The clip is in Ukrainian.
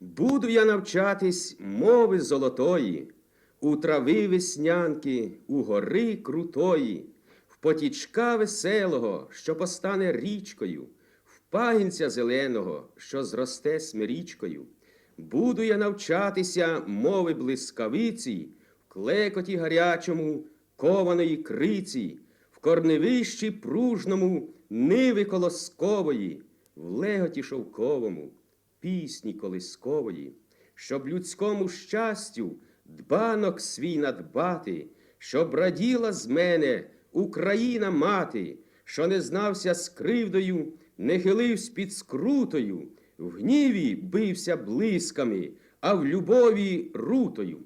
Буду я навчатись мови золотої, у трави веснянки, у гори крутої, в потічка веселого, що постане річкою, в пагінця зеленого, що зросте смирічкою. Буду я навчатися мови блискавиці, в клекоті гарячому, кованої криці, в корневищі пружному, ниви колоскової, в леготі шовковому, пісні колискової, щоб людському щастю дбанок свій надбати, щоб раділа з мене Україна мати, що не знався з кривдою, не хилився під скрутою, в гніві бився блисками, а в любові рутою.